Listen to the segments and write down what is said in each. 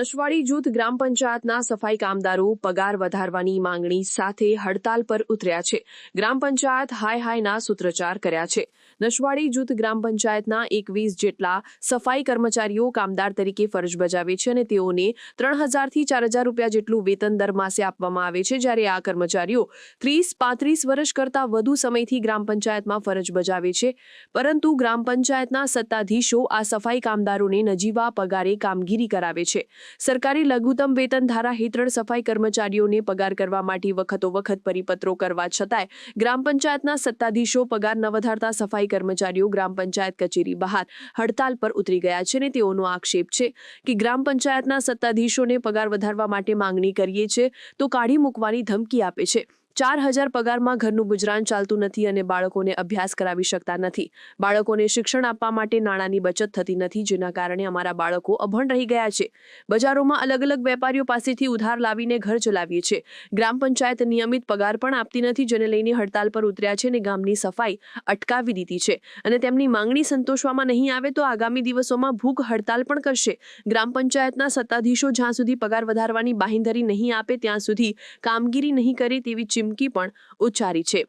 નશવાડી જૂથ ગ્રામ પંચાયતના સફાઈ કામદારો પગાર વધારવાની માંગણી સાથે હડતાલ પર ઉતર્યા છે. ગ્રામ પંચાયત હાય હાયના સૂત્રોચ્ચાર કર્યા છે. નશવાડી જૂથ ગ્રામ પંચાયતના એકવીસ જેટલા સફાઈ કર્મચારીઓ કામદાર તરીકે ફરજ બજાવે છે અને તેઓને ત્રણ હજારથી ચાર હજાર રૂપિયા જેટલું વેતન દર માસે આપવામાં આવે છે જ્યારે આ કર્મચારીઓ ત્રીસ પાંત્રીસ વર્ષ કરતાં વધુ સમયથી ગ્રામ પંચાયતમાં ફરજ બજાવે છે. પરંતુ ગ્રામ પંચાયતના સત્તાધીશો આ સફાઈ કામદારોને નજીવા પગારે કામગીરી કરાવે છે. સરકારી લઘુત્તમ વેતન ધારા હેઠળ સફાઈ કર્મચારીઓને પગાર કરવા માટે વખતો વખત પરિપત્રો કરવા છતાંય ગ્રામ પંચાયતના સત્તાધીશો પગાર ન વધારતા સફાઈ કર્મચારીઓ ગ્રામ પંચાયત કચેરી બહાર હડતાલ પર ઉતરી ગયા છે અને તેઓનો આક્ષેપ છે કે ગ્રામ પંચાયતના સત્તાધીશોને પગાર વધારવા માટે માંગણી કરીએ છીએ તો કાઢી મૂકવાની ધમકી આપે છે. ચાર હજાર પગારમાં ઘરનું ગુજરાન ચાલતું નથી અને બાળકોને અભ્યાસ કરાવી શકતા નથી. બાળકોને શિક્ષણ આપવા માટે નાણાંની બચત થતી નથી, જેના કારણે અમારા બાળકો અભણ રહી ગયા છે. બજારોમાં અલગ અલગ વેપારીઓ પાસેથી ઉધાર લાવીને ઘર ચલાવીએ છીએ. ગ્રામ પંચાયત નિયમિત પગાર પણ આપતી નથી, જેને લઈને હડતાલ પર ઉતર્યા છે અને ગામની સફાઈ અટકાવી દીધી છે. અને તેમની માંગણી સંતોષવામાં નહીં આવે તો આગામી દિવસોમાં ભૂખ હડતાલ પણ કરશે. ગ્રામ પંચાયતના સત્તાધીશો જ્યાં સુધી પગાર વધારવાની બાંહેધરી નહીં આપે, ત્યાં સુધી કામગીરી નહીં કરે તેવી ચીમકી પણ ઉચ્ચારી છે.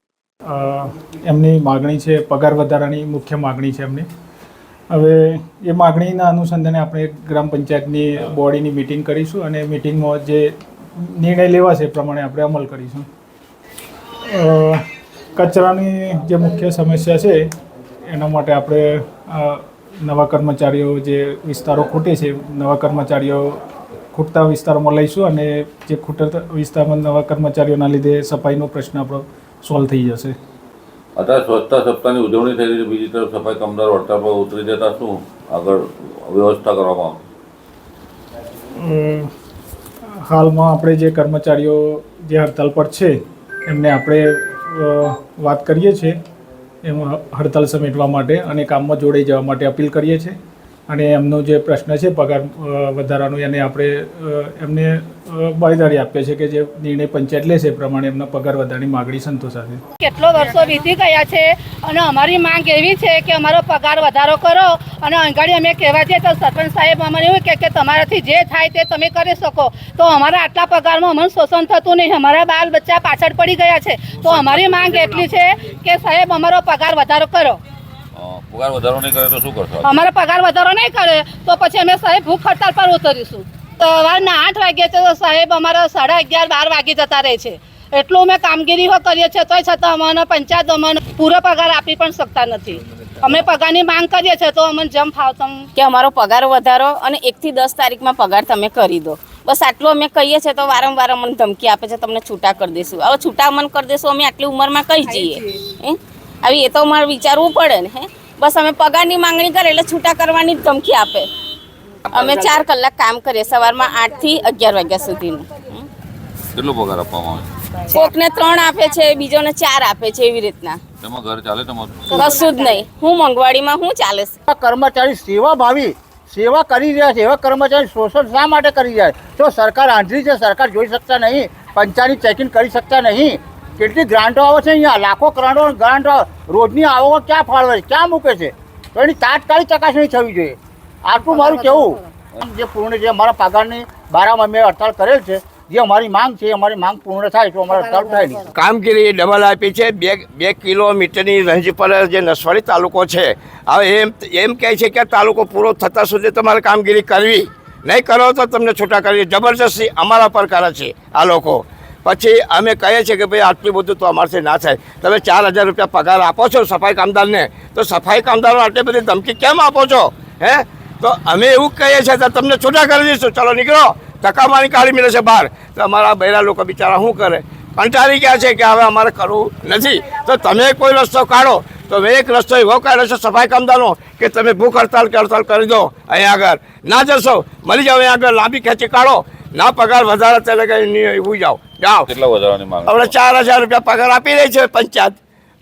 એમની માગણી છે, પગાર વધારાની મુખ્ય માગણી છે એમની. હવે એ માગણીના અનુસંધાને આપણે ગ્રામ પંચાયતની બોડીની મિટિંગ કરીશું અને મિટિંગમાં જે નિર્ણય લેવાશે એ પ્રમાણે આપણે અમલ કરીશું. કચરાની જે મુખ્ય સમસ્યા છે, એના માટે આપણે નવા કર્મચારીઓ જે વિસ્તારો ખૂટે છે, નવા કર્મચારીઓ ખૂટતા વિસ્તારોમાં લઈશું અને જે ખૂટતા વિસ્તારમાં નવા કર્મચારીઓના લીધે સફાઈનો પ્રશ્ન આપણો સોલ્વ થઈ જશે. અત્યારે સ્વચ્છતા સપ્તાહની ઉજવણી થઈ રહી છે. બીજી તરફ સફાઈ કામદારો હડતાલ પર ઉતરી જતા શું? આગળ વ્યવસ્થા કરવામાં હાલમાં આપણે જે કર્મચારીઓ જે હડતાલ પર છે એમને આપણે વાત કરીએ છીએ. એમાં હડતાલ સમેટવા માટે અને કામમાં જોડાઈ જવા માટે અપીલ કરીએ છીએ. અને એમનો જે પ્રશ્ન છે પગાર વધારાનો, એને આપણે એમને બાયદારી આપીએ છીએ કે જે નિર્ણય પંચાયત લેશે એ પ્રમાણે એમનો પગાર વધારાની માગણી સંતોષાશે. કેટલો વર્ષો વીતી ગયા છે અને અમારી માંગ એવી છે કે અમારો પગાર વધારો કરો અને અંગાડી અમે કહેવા જઈએ તો સરપંચ સાહેબ અમને એવું કે તમારાથી જે થાય તે તમે કરી શકો. તો અમારા આટલા પગારમાં અમને શોષણ થતું નહીં. અમારા બાલ બચ્ચા પાછળ પડી ગયા છે. તો અમારી માંગ એટલી છે કે સાહેબ અમારો પગાર વધારો કરો. પગાર વધારો નહીં કરે તો શું કરશો અમારો પગાર વધારો નહીં કરે તો પછી અમે સાહેબ ભૂખ હડતાલ પર ઉતરીશું. સવારના આઠ વાગ્યે તો સાહેબ અમારા સાડા અગિયાર બાર વાગી જતા રહે છે. એટલું અમે કામગીરી કરીએ છીએ તોય છતાં અમને પંચાયત અમને પૂરો પગાર આપી પણ શકતા નથી. અમે પગારની માંગ કરીએ છીએ તો અમને જેમ ફાવતમ કે અમારો પગાર વધારો અને એકથી દસ તારીખમાં પગાર તમે કરી દો. બસ આટલું અમે કહીએ છીએ તો વારંવાર અમને ધમકી આપે છે તમને છૂટા કરી દઈશું. હવે છૂટા અમને કરી દઈશું અમે આટલી ઉંમરમાં કહી જઈએ હે? આવી એ તો અમારે વિચારવું પડે ને હે? બસ અમે પગારની માંગણી કરે એટલે છૂટા કરવાની જ ધમકી આપે. અમે ચાર કલાક કામ કરીએ સવારમાં આઠથી અગિયાર વાગ્યા સુધીનું. કેટલો પગાર આપવામાં આવે? કોકને ત્રણ આપે છે બીજોને ચાર આપે છે એવી રીતના. ઘર ચાલે તમારું? કશું જ નહીં. હું મંગવાડીમાં હું ચાલે છે. કર્મચારી સેવા ભાવી સેવા કરી રહ્યા છે. એવા કર્મચારી શોષણ શા માટે કરી રહ્યા છે? તો સરકાર આંધળી છે સરકાર જોઈ શકતા નહીં. પંચાયતની ચેકિંગ કરી શકતા નહીં. કેટલી ગ્રાન્ટો આવે છે અહીંયા? લાખો કરોડો ગ્રાન્ટો રોજની આવકો ક્યાં ફાળવે છે? ક્યાં મૂકે છે? તો એની તાત્કાલિક ચકાસણી થવી જોઈએ. આટલું મારું કેવું? જે પૂર્ણ જે અમારા પગારની બારામાં મેં હડતાલ કરેલ છે જે અમારી માંગ છે એ અમારી માંગ પૂર્ણ થાય તો અમારે હડતાલ થાય નહીં કામગીરી ડબલ આપી છે. બે બે કિલોમીટરની રેન્જ પર જે નસવાડી તાલુકો છે. હવે એમ એમ કહે છે કે તાલુકો પૂરો થતાં સુધી તમારે કામગીરી કરવી. નહીં કરો તો તમને છૂટા કરવી જબરજસ્તી અમારા પર કરે છે આ લોકો. પછી અમે કહીએ છીએ કે ભાઈ, આટલું બધું તો અમારથી ના થાય. તમે ચાર હજાર રૂપિયા પગાર આપો છો સફાઈ કામદારને, તો સફાઈ કામદારો આટલી બધી ધમકી કેમ આપો છો? હે? તો અમે એવું કહીએ છીએ તો તમને છૂટા કરી દઈશું. ચલો, નીકળો. ધક્કામારી કાઢી મળે છે બહાર. તો અમારા બૈરા લોકો બિચારા શું કરે? કંટાળી ગયા છે કે હવે અમારે કરવું નથી. તો તમે કોઈ રસ્તો કાઢો. તો હવે એક રસ્તો એવો કાઢ્યો છે સફાઈ કામદારનો કે તમે ભૂખ હડતાલ કે હડતાલ કરી દો. અહીંયા આગળ. ના જશો. મળી જાઓ અહીંયા આગળ. લાંબી ખેંચી કાઢો. ના પગાર વધારે ત્યારે કંઈ એવું જાઓ. જાઓ. કેટલા વધારાની માંગ આપણે ચાર હજાર રૂપિયા પગાર આપી રહી છે પંચાયત.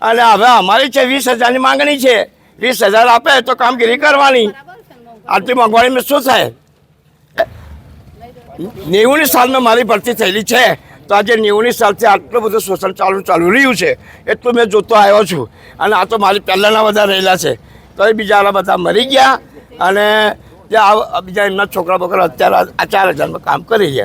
અને હવે અમારી છે વીસ હજારની માંગણી છે. વીસ હજાર આપે તો કામગીરી કરવાની. આટલી મોંઘવારીમાં શું થાય? નેવુંની સાલમાં મારી ભરતી થયેલી છે. તો આજે નેવુંની સાલથી આટલું બધું શોષણ ચાલુ ચાલુ રહ્યું છે. એટલું મેં જોતો આવ્યો છું. અને આ તો મારી પહેલાંના બધા રહેલા છે. તો એ બીજાના બધા મરી ગયા. અને જે આ બીજા એમના છોકરા બોકરા અત્યારે આ ચાર હજારમાં કામ કરી રહ્યા